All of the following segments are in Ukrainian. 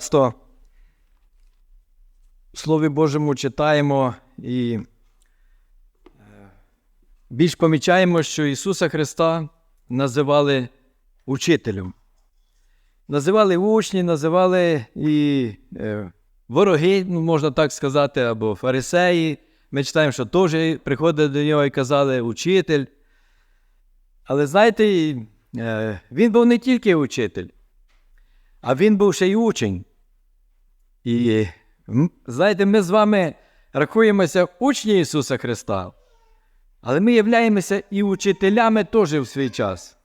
часто в Слові Божому читаємо і е, більш помічаємо, що Ісуса Христа називали учителем. Називали учні, називали і е, вороги, ну, можна так сказати, або фарисеї. Ми читаємо, що теж приходили до нього і казали учитель. Але знаєте, е, він був не тільки учитель, а він був ще й учень. І знаєте, ми з вами рахуємося учні Ісуса Христа, але ми являємося і учителями теж в свій час.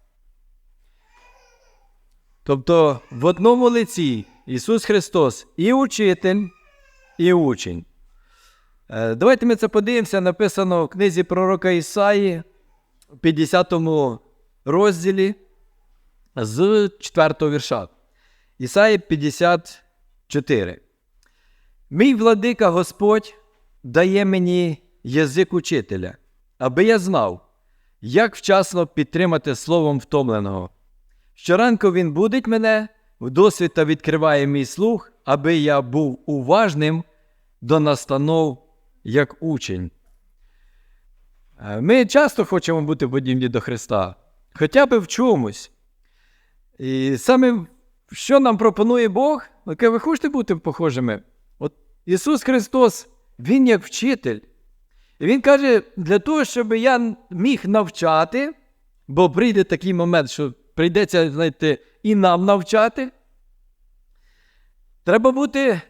Тобто в одному лиці Ісус Христос і учитель, і учень. Е, Давайте ми це подивимося, написано в книзі пророка Ісаї, в 50 розділі з 4 вірша. Ісаї 54. Мій владика Господь дає мені язик учителя, аби я знав, як вчасно підтримати словом втомленого. Щоранку він будить мене, вдосвіта відкриває мій слух, аби я був уважним до настанов як учень. Е, Ми часто хочемо бути подібні до Христа, хоча б в чомусь. І саме що нам пропонує Бог, яке ви хочете бути похожими? Ісус Христос, Він як вчитель. І Він каже, для того, щоб я міг навчати, бо прийде такий момент, що прийдеться, знаєте, і нам навчати. Треба бути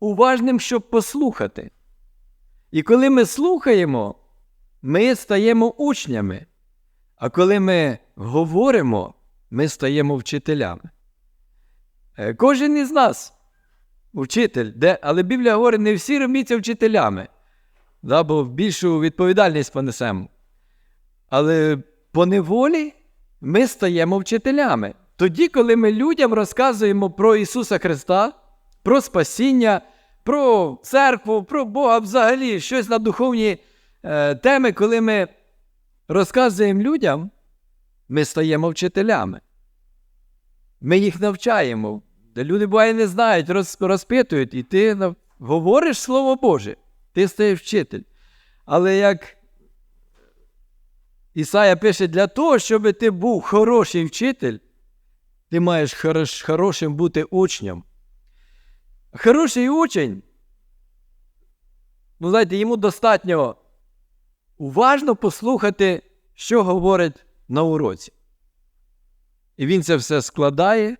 уважним, щоб послухати. І коли ми слухаємо, ми стаємо учнями. А коли ми говоримо, ми стаємо вчителями. Е, Кожен із нас учитель, де, але Біблія говорить, не всі робіться вчителями, да, бо більшу відповідальність понесемо. Але по неволі ми стаємо вчителями. Тоді, коли ми людям розказуємо про Ісуса Христа, про спасіння, про церкву, про Бога взагалі, щось на духовні е, теми, коли ми розказуємо людям, ми стаємо вчителями. Ми їх навчаємо. Де люди буває не знають, роз, розпитують, і ти нав- говориш Слово Боже, ти стаєш вчитель. Але як Ісая пише, для того, щоб ти був хороший вчитель, ти маєш хорош, хорошим бути учнем. Хороший учень, ну, знаєте, йому достатньо уважно послухати, що говорить на уроці. І він це все складає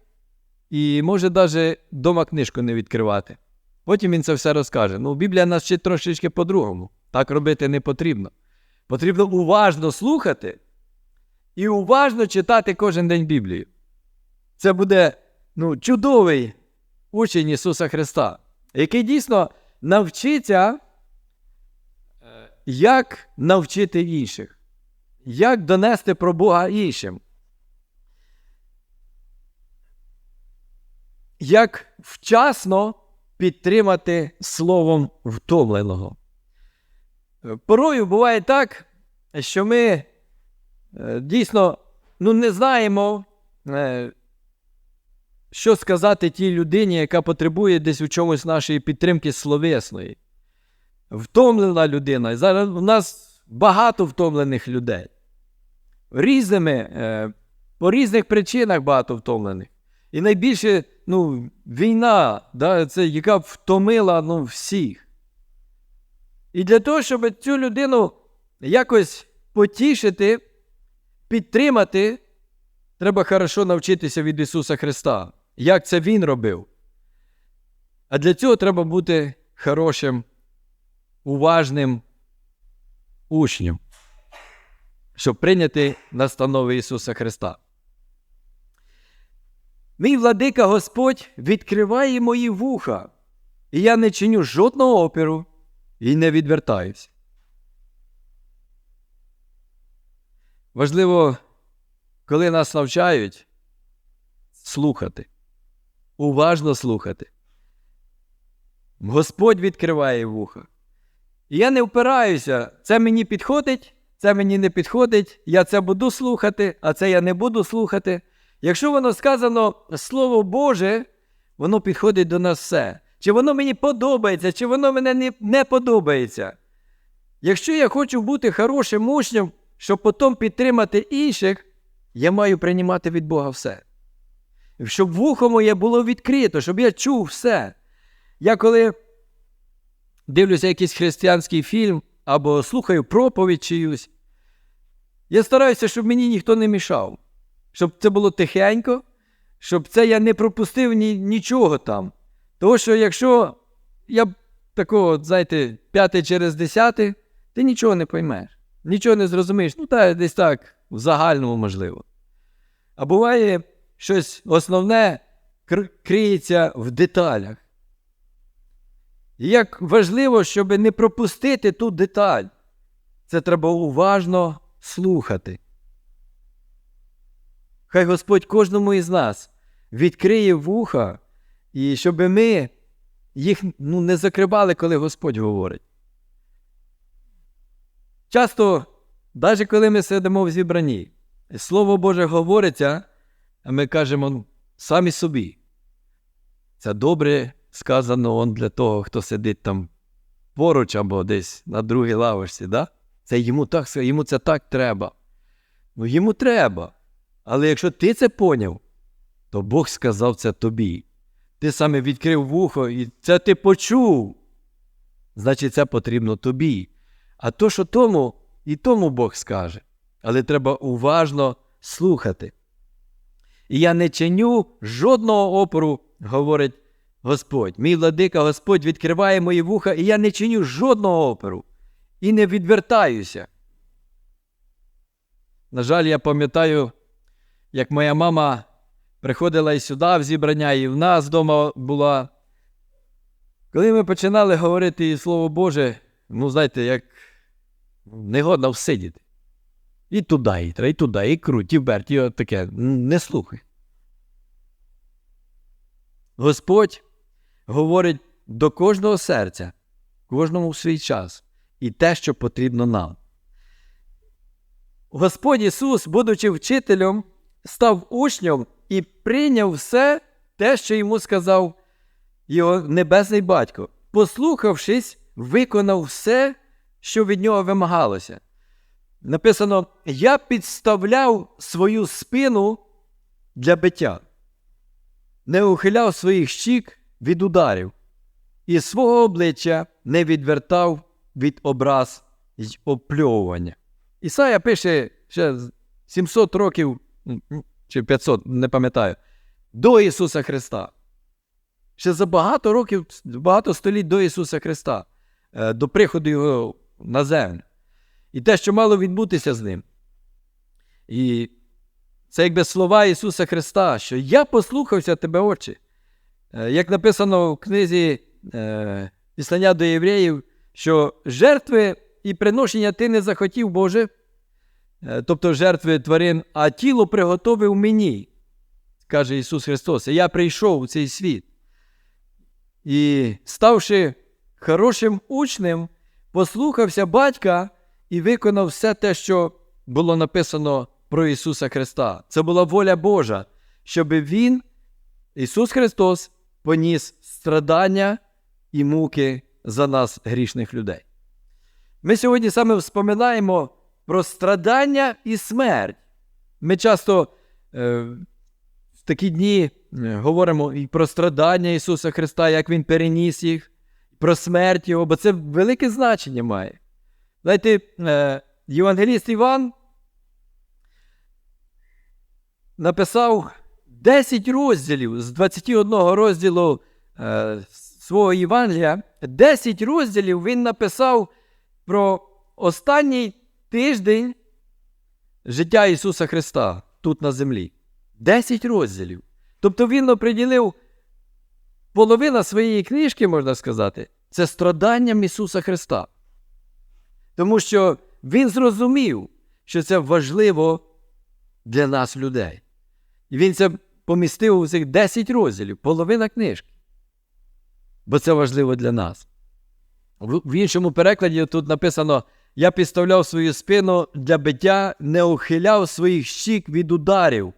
і може навіть дома книжку не відкривати. Потім він це все розкаже. Ну, Біблія нас вчить трошечки по-другому. Так робити не потрібно. Потрібно уважно слухати і уважно читати кожен день Біблію. Це буде ну, чудовий учень Ісуса Христа, який дійсно навчиться, е, як навчити інших, як донести про Бога іншим. Як вчасно підтримати словом втомленого. Порою буває так, що ми е, дійсно ну, не знаємо, е, що сказати тій людині, яка потребує десь у чомусь нашої підтримки словесної. Втомлена людина. Зараз у нас багато втомлених людей. Різними, е, по різних причинах багато втомлених. І найбільше ну, війна, да, це, яка втомила ну, всіх. І для того, щоб цю людину якось потішити, підтримати, треба хорошо навчитися від Ісуса Христа, як це Він робив. А для цього треба бути хорошим, уважним учнем, щоб прийняти настанови Ісуса Христа. Мій владика Господь відкриває мої вуха, і я не чиню жодного опіру і не відвертаюся. Важливо, коли нас навчають, слухати, уважно слухати. Господь відкриває вуха. І я не впираюся, це мені підходить, це мені не підходить, я це буду слухати, а це я не буду слухати. Якщо воно сказано Слово Боже, воно підходить до нас все. Чи воно мені подобається, чи воно мені не, не подобається. Якщо я хочу бути хорошим учнем, щоб потім підтримати інших, я маю приймати від Бога все. Щоб вухо моє було відкрито, щоб я чув все. Я коли дивлюся якийсь християнський фільм або слухаю проповідь чиюсь, я стараюся, щоб мені ніхто не мішав, щоб це було тихенько, щоб це я не пропустив ні, нічого там. Тому що якщо я такого, знаєте, п'яте через десяте, ти нічого не поймеш, нічого не зрозумієш. Ну, та десь так, в загальному можливо. А буває, щось основне криється в деталях. І як важливо, щоб не пропустити ту деталь, це треба уважно слухати. Хай Господь кожному із нас відкриє вуха, і щоб ми їх ну, не закривали, коли Господь говорить. Часто, навіть коли ми сидимо в зібранні, Слово Боже говориться, а ми кажемо ну, самі собі. Це добре сказано он для того, хто сидить там поруч або десь на другій лавочці. Да? Це йому так йому це так треба. Ну йому треба. Але якщо ти це поняв, то Бог сказав це тобі. Ти саме відкрив вухо, і це ти почув. Значить, це потрібно тобі. А то, що тому, і тому Бог скаже. Але треба уважно слухати. І я не чиню жодного опору, говорить Господь. Мій владика Господь відкриває мої вуха, і я не чиню жодного опору. І не відвертаюся. На жаль, я пам'ятаю, як моя мама приходила і сюди в зібрання, і в нас вдома була. Коли ми починали говорити Слово Боже, ну, знаєте, як негодно всидіти. І туди, і, треба, і туди, і круть, і вберть, і таке. Не слухай. Господь говорить до кожного серця, кожному в свій час, і те, що потрібно нам. Господь Ісус, будучи вчителем, став учнем і прийняв все те, що йому сказав його небесний батько. Послухавшись, виконав все, що від нього вимагалося. Написано: Я підставляв свою спину для биття, не ухиляв своїх щік від ударів, і свого обличчя не відвертав від образ й опльовування. Ісая пише ще 700 років чи 500, не пам'ятаю, до Ісуса Христа. Ще за багато років, багато століть до Ісуса Христа, е, до приходу Його на землю. І те, що мало відбутися з ним. І це якби слова Ісуса Христа, що я послухався тебе, Отче. Е, Як написано в книзі е, Післання до євреїв, що жертви і приношення ти не захотів, Боже, тобто жертви тварин, а тіло приготовив мені, каже Ісус Христос. І я прийшов у цей світ. І, ставши хорошим учнем, послухався батька і виконав все те, що було написано про Ісуса Христа. Це була воля Божа, щоб Він, Ісус Христос, поніс страдання і муки за нас, грішних людей. Ми сьогодні саме вспоминаємо про страдання і смерть. Ми часто е, в такі дні е, говоримо і про страдання Ісуса Христа, як Він переніс їх, про смерть Його, бо це велике значення має. Знаєте, е, Євангеліст Іван написав 10 розділів з 21 розділу е, свого Євангелія, 10 розділів він написав про останній тиждень життя Ісуса Христа тут на землі. 10 розділів. Тобто він оприділив половина своєї книжки, можна сказати, це страданням Ісуса Христа. Тому що він зрозумів, що це важливо для нас, людей. І він це помістив у цих 10 розділів, половина книжки. Бо це важливо для нас. В в іншому перекладі тут написано: Я підставляв свою спину для биття, не ухиляв своїх щік від ударів.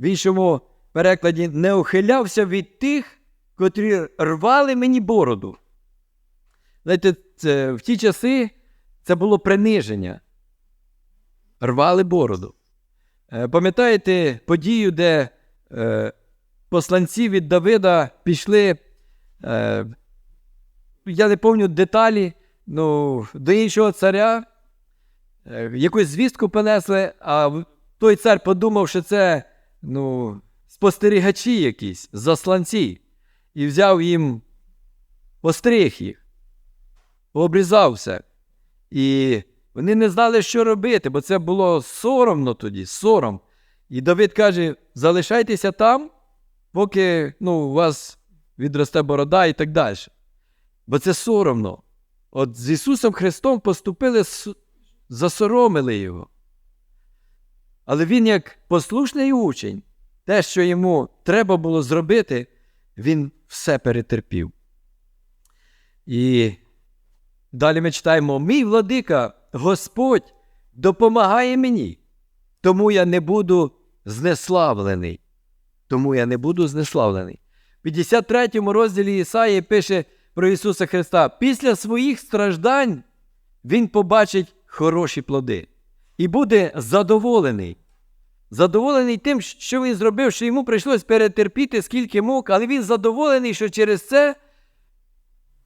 В іншому перекладі не ухилявся від тих, котрі рвали мені бороду. Знаєте, це, в ті часи це було приниження. Рвали бороду. Е, Пам'ятаєте подію, де е, посланці від Давида пішли, е, я не пам'ятаю деталі, ну, до іншого царя, е, якусь звістку понесли, а той цар подумав, що це ну, спостерігачі якісь, засланці, і взяв їм, постриг їх, обрізав все. І вони не знали, що робити, бо це було соромно тоді, сором. І Давид каже: залишайтеся там, поки ну, у вас відросте борода і так далі. Бо це соромно. От з Ісусом Христом поступили, засоромили Його. Але Він, як послушний учень, те, що йому треба було зробити, він все перетерпів. І далі ми читаємо: мій владика, Господь допомагає мені, тому я не буду знеславлений. Тому я не буду знеславлений. В 53 розділі Ісаї пише про Ісуса Христа: після своїх страждань Він побачить хороші плоди і буде задоволений. Задоволений тим, що він зробив, що йому прийшлось перетерпіти скільки мук, але він задоволений, що через це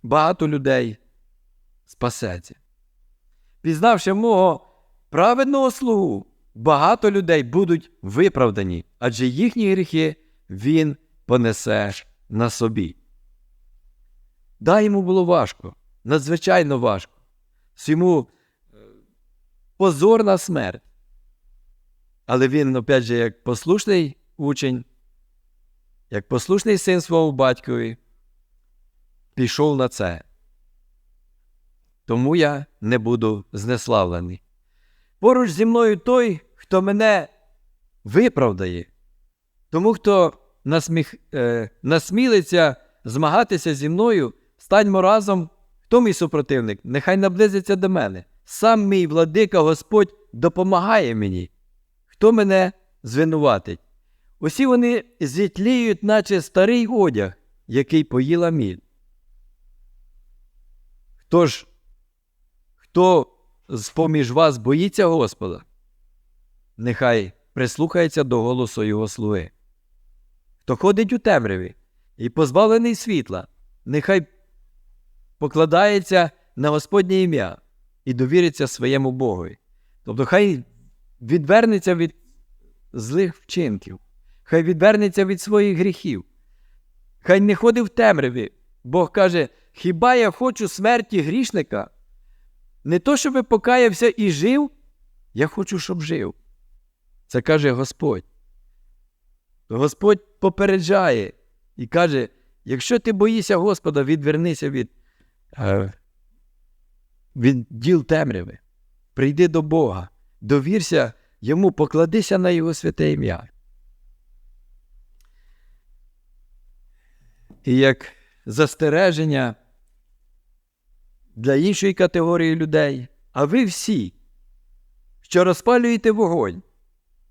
багато людей спасеться. Пізнавши мого праведного слугу, багато людей будуть виправдані, адже їхні гріхи він понесе на собі. Да, йому було важко, надзвичайно важко. Йому е, позорна смерть. Але він, опять же, як послушний учень, як послушний син свого батькові, пішов на це. Тому я не буду знеславлений. Поруч зі мною той, хто мене виправдає. Тому, хто насміх, е, насмілиться змагатися зі мною, станьмо разом, хто мій супротивник, нехай наблизиться до мене. Сам мій владика Господь допомагає мені. Хто мене звинуватить? Усі вони зітліють, наче старий одяг, який поїла міль. Хто ж, хто з поміж вас боїться Господа, нехай прислухається до голосу Його слуги. Хто ходить у темряві і позбавлений світла, нехай покладається на Господнє ім'я і довіриться своєму Богові. Тобто, хай відвернеться від злих вчинків, хай відвернеться від своїх гріхів, хай не ходить в темряві. Бог каже: хіба я хочу смерті грішника? Не то, щоб покаявся і жив, я хочу, щоб жив. Це каже Господь. Господь попереджає і каже: якщо ти боїшся Господа, відвернися від, від діл темряви, прийди до Бога, довірся йому, покладися на Його святе ім'я. І як застереження для іншої категорії людей, а ви всі, що розпалюєте вогонь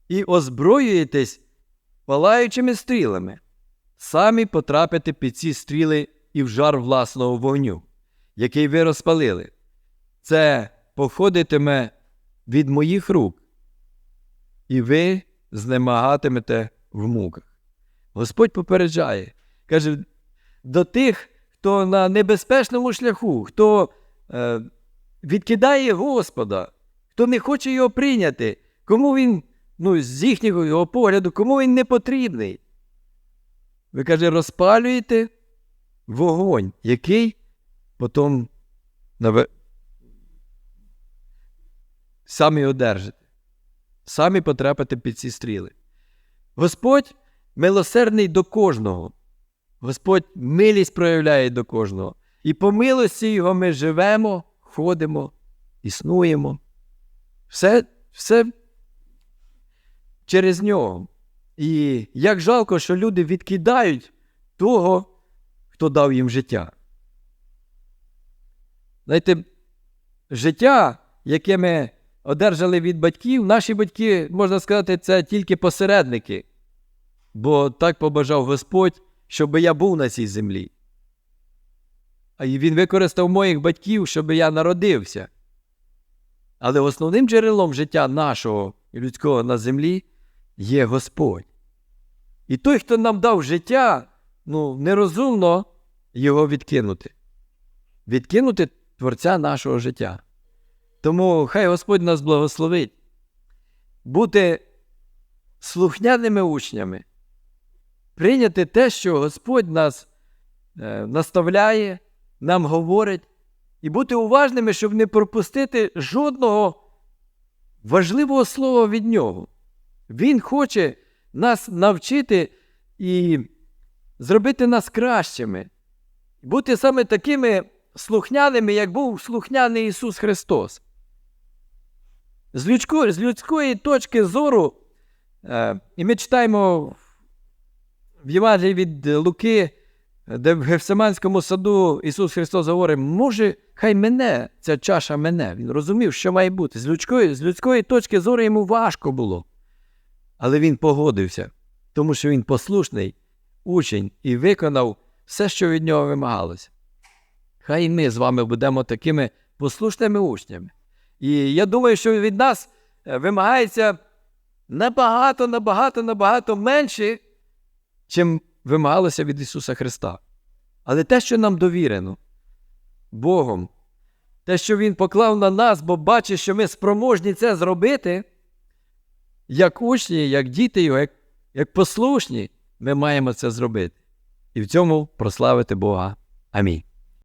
і озброюєтесь палаючими стрілами, самі потрапите під ці стріли і в жар власного вогню, який ви розпалили. Це походитиме від моїх рук, і ви знемагатимете в муках. Господь попереджає, каже, до тих, хто на небезпечному шляху, хто е, відкидає Господа, хто не хоче його прийняти, кому він, ну, з їхнього його погляду, кому він не потрібний. Ви каже, розпалюєте вогонь, який потім наве... самі одержите, самі потрапите під ці стріли. Господь милосердний до кожного. Господь милість проявляє до кожного. І по милості Його ми живемо, ходимо, існуємо. Все, все через нього. І як жалко, що люди відкидають того, хто дав їм життя. Знаєте, життя, яке ми одержали від батьків, наші батьки, можна сказати, це тільки посередники. Бо так побажав Господь, щоб я був на цій землі. А він використав моїх батьків, щоб я народився. Але основним джерелом життя нашого людського на землі є Господь. І той, хто нам дав життя, ну, нерозумно його відкинути. Відкинути Творця нашого життя. Тому хай Господь нас благословить бути слухняними учнями, прийняти те, що Господь нас е, наставляє, нам говорить, і бути уважними, щоб не пропустити жодного важливого слова від Нього. Він хоче нас навчити і зробити нас кращими, бути саме такими слухняними, як був слухняний Ісус Христос. З людської, з людської точки зору, е, і ми читаємо в Євангелії від Луки, де в Гефсиманському саду Ісус Христос говорить, може, хай мене, ця чаша мене. Він розумів, що має бути. З людської, з людської точки зору йому важко було. Але він погодився, тому що він послушний учень і виконав все, що від нього вимагалося. Хай ми з вами будемо такими послушними учнями. І я думаю, що від нас е, вимагається набагато, набагато, набагато менше, чим вимагалося від Ісуса Христа. Але те, що нам довірено Богом, те, що Він поклав на нас, бо бачить, що ми спроможні це зробити, як учні, як діти Його, як, як послушні, ми маємо це зробити. І в цьому прославити Бога. Амінь.